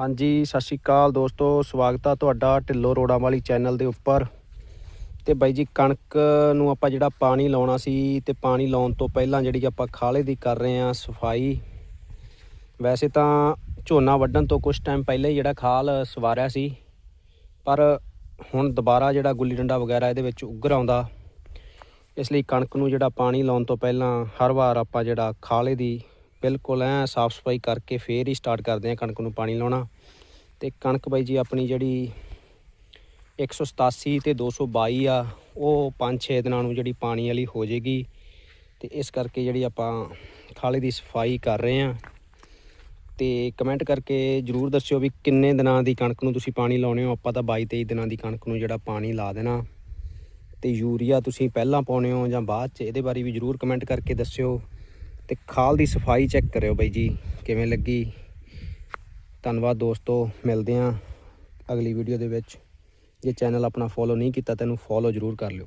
ਹਾਂਜੀ, ਸਤਿ ਸ਼੍ਰੀ ਅਕਾਲ ਦੋਸਤੋ, ਸਵਾਗਤ ਆ ਤੁਹਾਡਾ ਢਿੱਲੋ ਰੋੜਾਂ ਵਾਲੀ ਚੈਨਲ ਦੇ ਉੱਪਰ। ਤੇ ਬਾਈ ਜੀ, ਕਣਕ ਨੂੰ ਆਪਾਂ ਜਿਹੜਾ ਪਾਣੀ ਲਾਉਣਾ ਸੀ ਤੇ ਪਾਣੀ ਲਾਉਣ ਤੋਂ ਪਹਿਲਾਂ ਜਿਹੜੀ ਆਪਾਂ ਖਾਲੇ ਦੀ ਕਰ ਰਹੇ ਆ ਸਫ਼ਾਈ, ਵੈਸੇ ਤਾਂ ਝੋਨਾ ਵੱਢਣ ਤੋਂ ਕੁਝ ਟਾਈਮ ਪਹਿਲਾਂ ਹੀ ਜਿਹੜਾ ਖਾਲ ਸਵਾਰਿਆ ਸੀ, ਪਰ ਹੁਣ ਦੁਬਾਰਾ ਜਿਹੜਾ ਗੁੱਲੀ ਡੰਡਾ ਵਗੈਰਾ ਇਹਦੇ ਵਿੱਚ ਉੱਗਰ ਆਉਂਦਾ। ਇਸ ਲਈ ਕਣਕ ਨੂੰ ਜਿਹੜਾ ਪਾਣੀ ਲਾਉਣ ਤੋਂ ਪਹਿਲਾਂ ਹਰ ਵਾਰ ਆਪਾਂ ਜਿਹੜਾ ਖਾਲੇ ਦੀ ਬਿਲਕੁਲ ਐ ਸਾਫ਼ ਸਫ਼ਾਈ ਕਰਕੇ ਫੇਰ ਹੀ ਸਟਾਰਟ ਕਰਦੇ ਆ ਕਣਕ ਨੂੰ ਪਾਣੀ ਲਾਉਣਾ। ਤੇ ਕਣਕ ਬਾਈ ਜੀ ਆਪਣੀ ਜਿਹੜੀ 187 ਤੇ 222 ਆ, ਉਹ 5-6 ਦਿਨਾਂ ਨੂੰ ਜਿਹੜੀ ਪਾਣੀ ਵਾਲੀ ਹੋ ਜਾਏਗੀ। ਤੇ ਇਸ ਕਰਕੇ ਜਿਹੜੀ ਆਪਾਂ ਖਾਲੇ ਦੀ ਸਫ਼ਾਈ ਕਰ ਰਹੇ ਆ ਤੇ ਕਮੈਂਟ ਕਰਕੇ ਜਰੂਰ ਦੱਸਿਓ ਵੀ ਕਿੰਨੇ ਦਿਨਾਂ ਦੀ ਕਣਕ ਨੂੰ ਤੁਸੀਂ ਪਾਣੀ ਲਾਉਣੇ ਹੋ। ਆਪਾਂ ਤਾਂ 22-23 ਦਿਨਾਂ ਦੀ ਕਣਕ ਨੂੰ ਜਿਹੜਾ ਪਾਣੀ ਲਾ ਦੇਣਾ। ਤੇ ਯੂਰੀਆ ਤੁਸੀਂ ਪਹਿਲਾਂ ਪਾਉਣੇ ਹੋ ਜਾਂ ਬਾਅਦ ਚ, ਇਹਦੇ ਬਾਰੇ ਵੀ ਜਰੂਰ ਕਮੈਂਟ ਕਰਕੇ ਦੱਸਿਓ। ਤੇ ਖਾਲ ਦੀ ਸਫ਼ਾਈ ਚੈੱਕ ਕਰਿਓ ਬਾਈ ਜੀ, ਕਿਵੇਂ ਲੱਗੀ? ਧੰਨਵਾਦ ਦੋਸਤੋ, ਮਿਲਦੇ ਆਂ ਅਗਲੀ ਵੀਡੀਓ ਦੇ ਵਿੱਚ। ਜੇ ਚੈਨਲ ਆਪਣਾ ਫੋਲੋ ਨਹੀਂ ਕੀਤਾ, ਤੈਨੂੰ ਫੋਲੋ ਜਰੂਰ ਕਰ ਲਿਓ।